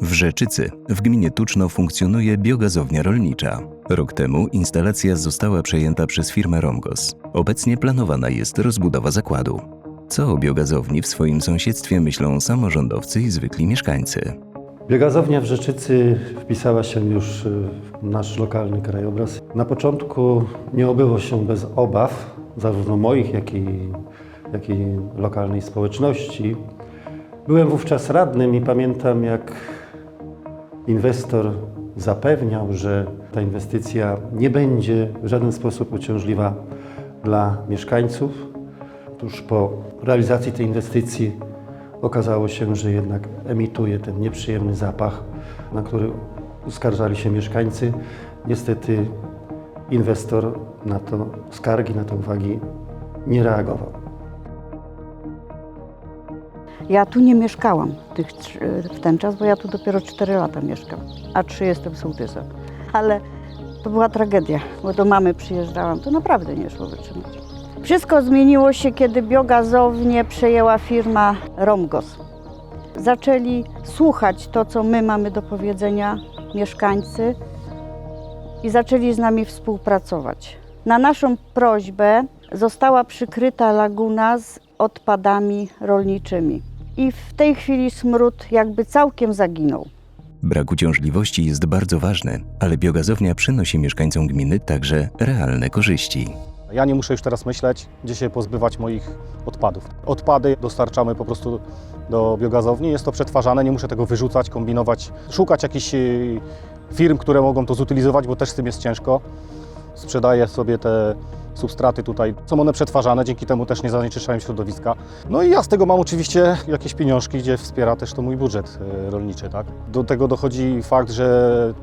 W Rzeczycy, w gminie Tuczno funkcjonuje biogazownia rolnicza. Rok temu instalacja została przejęta przez firmę Romgos. Obecnie planowana jest rozbudowa zakładu. Co o biogazowni w swoim sąsiedztwie myślą samorządowcy i zwykli mieszkańcy? Biogazownia w Rzeczycy wpisała się już w nasz lokalny krajobraz. Na początku nie obyło się bez obaw, zarówno moich, jak i, jak i lokalnej społeczności. Byłem wówczas radnym i pamiętam, jak inwestor zapewniał, że ta inwestycja nie będzie w żaden sposób uciążliwa dla mieszkańców. Tuż po realizacji tej inwestycji okazało się, że jednak emituje ten nieprzyjemny zapach, na który uskarżali się mieszkańcy. Niestety inwestor na to skargi, na te uwagi nie reagował. Ja tu nie mieszkałam tych, w ten czas, bo ja tu dopiero 4 lata mieszkam, a 3 jestem sołtysem. Ale to była tragedia, bo do mamy przyjeżdżałam, to naprawdę nie szło wytrzymać. Wszystko zmieniło się, kiedy biogazownię przejęła firma Romgos. Zaczęli słuchać to, co my mamy do powiedzenia, mieszkańcy, i zaczęli z nami współpracować. Na naszą prośbę została przykryta laguna z odpadami rolniczymi. I w tej chwili smród jakby całkiem zaginął. Brak uciążliwości jest bardzo ważny, ale biogazownia przynosi mieszkańcom gminy także realne korzyści. Ja nie muszę już teraz myśleć, gdzie się pozbywać moich odpadów. Odpady dostarczamy po prostu do biogazowni, jest to przetwarzane, nie muszę tego wyrzucać, kombinować, szukać jakichś y, firm, które mogą to zutylizować, bo też z tym jest ciężko. Sprzedaję sobie te substraty tutaj, są one przetwarzane, dzięki temu też nie zanieczyszczają środowiska. No i ja z tego mam oczywiście jakieś pieniążki, gdzie wspiera też to mój budżet y, rolniczy. Tak? Do tego dochodzi fakt, że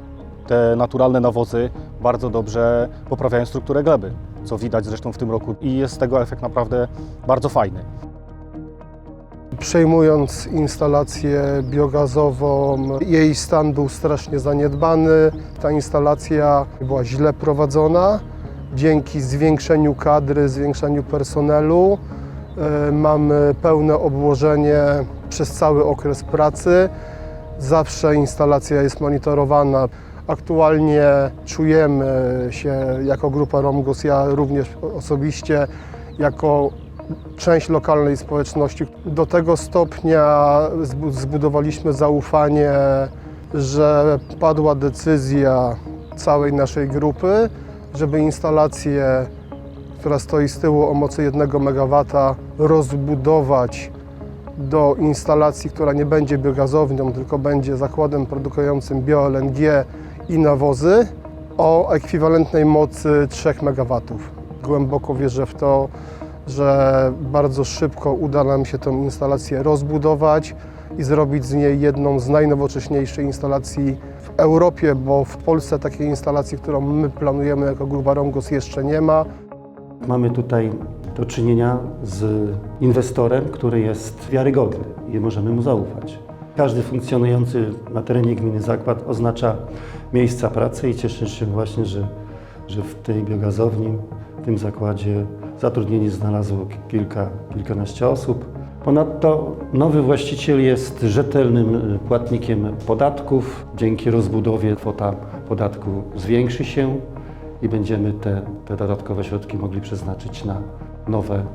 te naturalne nawozy bardzo dobrze poprawiają strukturę gleby, co widać zresztą w tym roku i jest z tego efekt naprawdę bardzo fajny. Przejmując instalację biogazową, jej stan był strasznie zaniedbany. Ta instalacja była źle prowadzona. Dzięki zwiększeniu kadry, zwiększeniu personelu e, mamy pełne obłożenie przez cały okres pracy. Zawsze instalacja jest monitorowana. Aktualnie czujemy się jako grupa Romgos, ja również osobiście, jako część lokalnej społeczności. Do tego stopnia zbu- zbudowaliśmy zaufanie, że padła decyzja całej naszej grupy, żeby instalację, która stoi z tyłu o mocy 1 MW, rozbudować do instalacji, która nie będzie biogazownią, tylko będzie zakładem produkującym bio-LNG i nawozy o ekwiwalentnej mocy 3 MW. Głęboko wierzę w to, że bardzo szybko uda nam się tę instalację rozbudować i zrobić z niej jedną z najnowocześniejszych instalacji w Europie, bo w Polsce takiej instalacji, którą my planujemy jako Grupa Romgos jeszcze nie ma. Mamy tutaj do czynienia z inwestorem, który jest wiarygodny i możemy mu zaufać. Każdy funkcjonujący na terenie gminy zakład oznacza miejsca pracy i cieszę się właśnie, że, że w tej biogazowni, w tym zakładzie zatrudnienie znalazło kilka, kilkanaście osób. Ponadto nowy właściciel jest rzetelnym y, płatnikiem podatków. Dzięki rozbudowie kwota podatku zwiększy się i będziemy te, te dodatkowe środki mogli przeznaczyć na nowe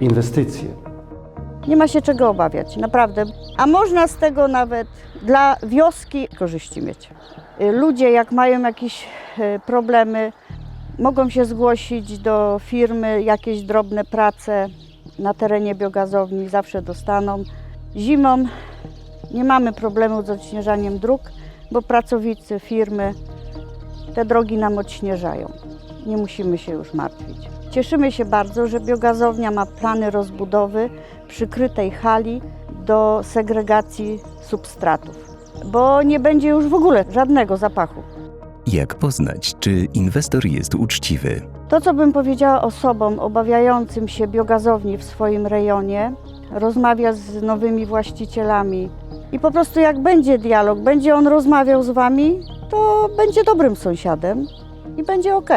inwestycje. Nie ma się czego obawiać, naprawdę. A można z tego nawet dla wioski korzyści mieć. Y, Ludzie, jak mają jakieś y, problemy, mogą się zgłosić do firmy, jakieś drobne prace na terenie biogazowni zawsze dostaną. Zimą nie mamy problemu z odśnieżaniem dróg, bo pracownicy firmy te drogi nam odśnieżają. Nie musimy się już martwić. Cieszymy się bardzo, że biogazownia ma plany rozbudowy przykrytej hali do segregacji substratów, bo nie będzie już w ogóle żadnego zapachu. Jak poznać, czy inwestor jest uczciwy? To, co bym powiedziała osobom obawiającym się biogazowni w swoim rejonie, rozmawia z nowymi właścicielami i po prostu jak będzie dialog, będzie on rozmawiał z wami, to będzie dobrym sąsiadem i będzie ok.